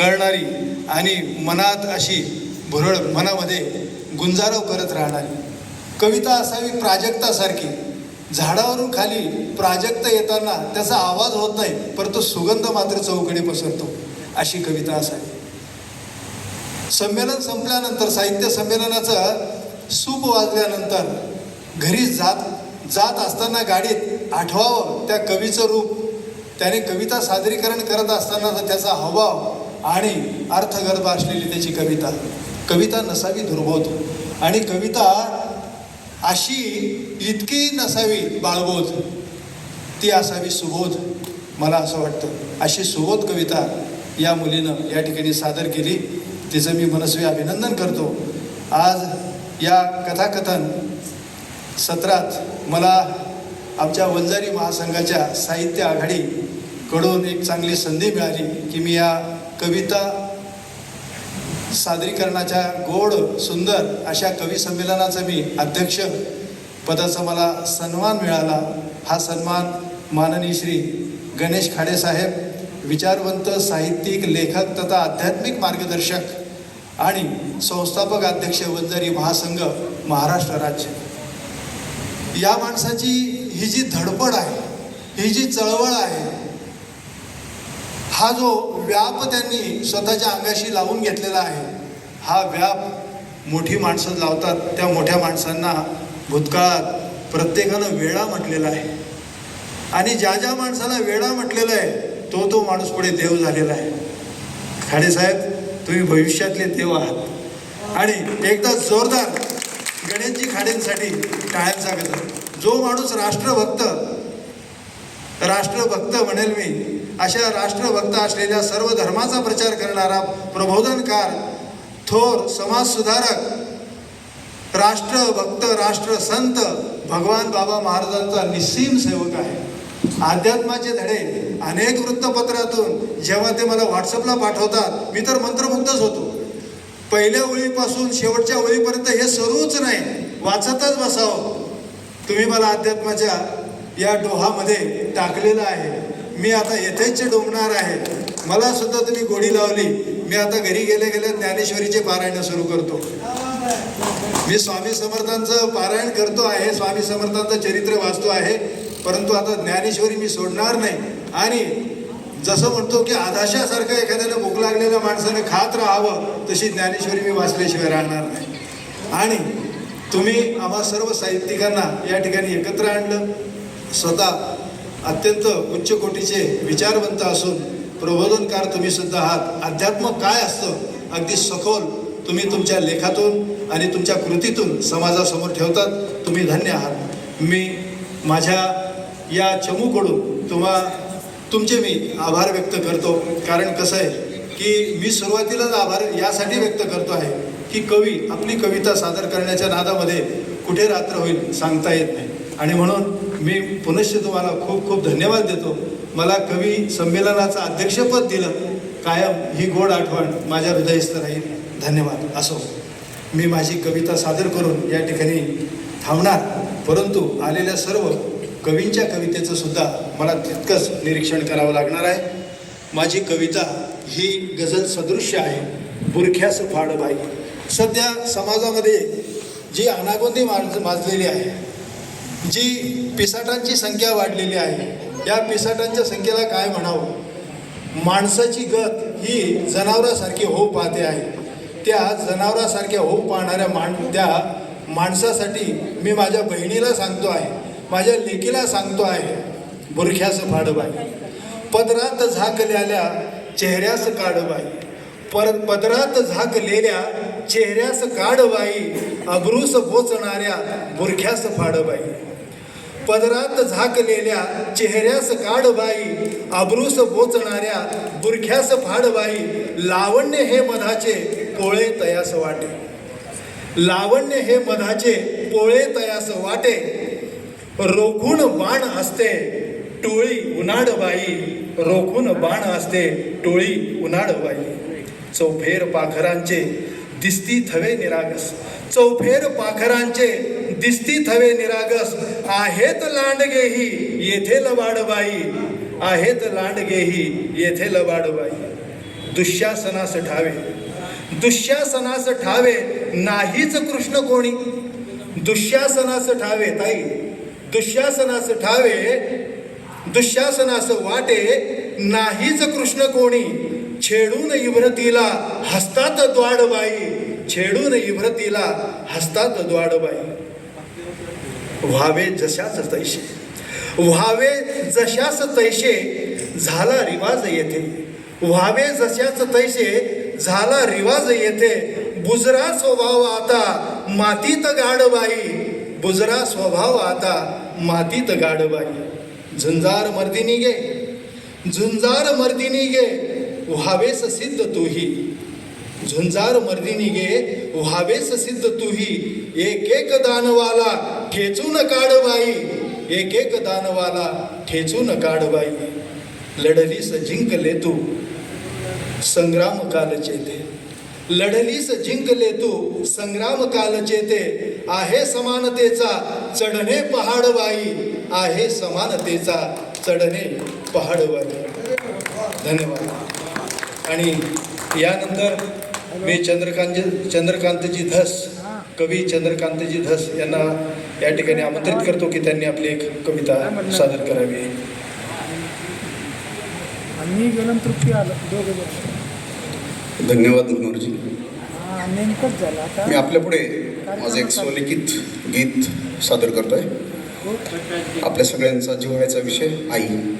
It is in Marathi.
कळणारी आणि मनात अशी भुरळ मनामध्ये गुंजारव करत राहणारी. कविता असावी प्राजक्तासारखी झाडावरून खाली प्राजक्त येताना त्याचा आवाज होत नाही परंतु सुगंध मात्र चौकडे पसरतो. अशी कविता असावी. संमेलन संपल्यानंतर साहित्य संमेलनाचं सूप वाजल्यानंतर घरी जात जात असताना गाडीत आठवावं त्या कवीचं रूप. त्याने कविता सादरीकरण करत असतानाचा त्याचा हावभाव आणि अर्थगर्भ असलेली त्याची कविता. कविता नसावी दुर्बोध. आणि कविता अशी इतकी नसावी बाळबोध. ती असावी सुबोध. मला असं वाटतं. अशी सुबोध कविता या मुलीनं या ठिकाणी सादर केली. तिचं मी मनस्वी अभिनंदन करतो. आज या कथाकथन सत्रात मला आमच्या वंजारी महासंघाच्या साहित्य आघाडीकडून एक चांगली संधी मिळाली की मी या कविता सादरीकरणाच्या गोड सुंदर अशा कवी संमेलनाचं मी अध्यक्ष पदाचा मला सन्मान मिळाला. हा सन्मान माननीय श्री गणेश खाडेसाहेब विचारवंत साहित्यिक लेखक तथा आध्यात्मिक मार्गदर्शक आणि संस्थापक अध्यक्ष वंजारी महासंघ महाराष्ट्र राज्य. या माणसाची ही जी धडपड आहे ही जी चळवळ आहे हा जो व्याप त्यांनी स्वतःच्या अंगाशी लावून घेतलेला आहे हा व्याप मोठी माणसं लावतात. त्या मोठ्या माणसांना भूतकाळात प्रत्येकानं वेळा म्हटलेला आहे. आणि ज्या ज्या माणसाला वेळा म्हटलेला आहे तो तो माणूस पुढे देव झालेला आहे. खाडेसाहेब तुम्ही भविष्यातले देव आहात. आणि एकदा जोरदार गणेशजी खाडेंसाठी टाळ्यांचा गजर जो माणूस राष्ट्रभक्त राष्ट्रभक्त म्हणेल मी अशा राष्ट्रभक्त असलेल्या सर्व धर्माचा प्रचार करणारा प्रबोधनकार थोर समाजसुधारक राष्ट्रभक्त राष्ट्रसंत भगवान बाबा महाराजांचा निस्सीम सेवक आहे. अध्यात्माचे धडे अनेक वृत्तपत्रातून जेव्हा ते मला व्हॉट्सअपला पाठवतात मी तर मंत्रमुग्धच होतो. पहिल्या ओळीपासून शेवटच्या ओळीपर्यंत हे सरूच नाही. वाचतच बसावं. तुम्ही मला अध्यात्माच्या या डोहामध्ये टाकलेलं आहे. मी आता येथेच डोंबणार आहे. मला सुद्धा तुम्ही गोडी लावली. मी आता घरी गेल्या गेल्या ज्ञानेश्वरीचे पारायण सुरू करतो. मी स्वामी समर्थांचं पारायण करतो आहे. स्वामी समर्थांचं चरित्र वाचतो आहे. परंतु आता ज्ञानेश्वरी मी सोडणार नाही. आणि जसं म्हणतो की आधाशासारखं एखाद्याला भूक लागलेल्या माणसानं खात राहावं तशी ज्ञानेश्वरी मी वाचल्याशिवाय राहणार नाही. आणि तुम्ही आम्हा सर्व साहित्यिकांना या ठिकाणी एकत्र आणलं. स्वतः अत्यंत उच्च कोटीचे विचारवंत असून प्रबोधनकार तुम्ही सुद्धा आहात. अध्यात्म काय असतं? अगदी सखोल तुम्ही तुमच्या लेखातून आणि तुमच्या कृतीतून समाजासमोर ठेवतात. तुम्ही धन्य आहात. मी माझ्या या चमूकडून तुम्हा तुमचे मी आभार व्यक्त करतो. कारण कसं आहे की मी सुरुवातीलाच आभार यासाठी व्यक्त करतो आहे की कवी आपली कविता सादर करण्याच्या नादामध्ये कुठे रात्र होईल सांगता येत नाही. आणि म्हणून मी पुनश्च तुम्हाला खूप खूप धन्यवाद देतो. मला कवी संमेलनाचं अध्यक्षपद दिलं. कायम ही गोड आठवण माझ्या हृदयस्थ राहील. धन्यवाद. असो. मी माझी कविता सादर करून या ठिकाणी थांबणार. परंतु आलेल्या सर्व कवींच्या कवितेचं सुद्धा मला तितकंच निरीक्षण करावं लागणार आहे. माझी कविता ही गझल सदृश्य आहे. बुरख्यास फाडबाई सध्या समाजामध्ये जी अनागोंदी माज माजलेली आहे जी पिसाटांची संख्या वाढलेली आहे या पिसाटांच्या संख्येला काय म्हणावं? माणसाची गत ही जनावरासारखी होऊ पाहते आहे. त्या जनावरासारख्या होऊ पाहणाऱ्या माण त्या माणसासाठी मी माझ्या बहिणीला सांगतो आहे माझ्या लेकीला सांगतो आहे. बुरख्याचं फाडबाई. पदरात झाकलेल्या चेहऱ्यास काढबाई. पर पदरात झाकलेल्या चेहऱ्यास काढबाई अब्रूस बोचणाऱ्या बुरख्यास फाडबाई. पदरात झाकलेल्या चेहऱ्यास काढबाई अब्रूस बोचणाऱ्या बुरख्यास फाडबाई लावण्य हे मधाचे पोळे तयास वाटे. लावण्य हे मधाचे पोळे तयास वाटे. रोखून बाण असते टोळी उन्हाडबाई रोखून बाण असते टोळी उन्हाडबाई चौफेर पाखरांचे दिसती थवे निरागस. चौफेर पाखरांचे दिसती थवे निरागस. आहेत लांडगेही येथे लबाडबाई आहेत लांडगेही येथे लबाडबाई दुःशासनास ठावे. दुःशासनास ठावे नाहीच कृष्ण कोणी. दुःशासनास ठावे ताई. दुःशासनास ठावे दुःशासनास वाटे नाहीच कृष्ण कोणी. छेडून इव्रतीला हस्तात द्वाडबाई. छेडून इव्रतीला हस्तात द्वाडबाई. व्हावे जशाच तैसे व्हावे जशाच तैसे झाला रिवाज येथे. व्हावे जशाच तैसे झाला रिवाज येथे. बुजरा स्वभाव आता मातीत गाडबाई बुजरा स्वभाव आता मातीत गाडबाई झुंजार मर्दिनी गे झुंजार मर्दिनी गे व्हावेस सिद्ध तूही. झुंजार मर्दिनी गे व्हावेस सिद्ध तूही. एक एक दानवाला ठेचून काढबाई एक एक दानवाला ठेचून काढबाई लढलीस जिंकले तू. संग्राम कालचे ते. लढलीस जिंकले तू. संग्राम कालचे ते. आहे समानतेचा चढणे पहाडबाई आहे समानतेचा चढणे पहाडबाई धन्यवाद. आणि यानंतर मी चंद्रकांत चंद्रकांतजी धस कवी चंद्रकांतजी धस यांना या ठिकाणी आमंत्रित करतो की त्यांनी आपली एक कविता सादर करावी. धन्यवाद मनोहरजी मी आपल्या पुढे माझं एक स्वलिखित गीत सादर करतोय. हो. आपल्या सगळ्यांचा जिव्हाळ्याचा विषय आई.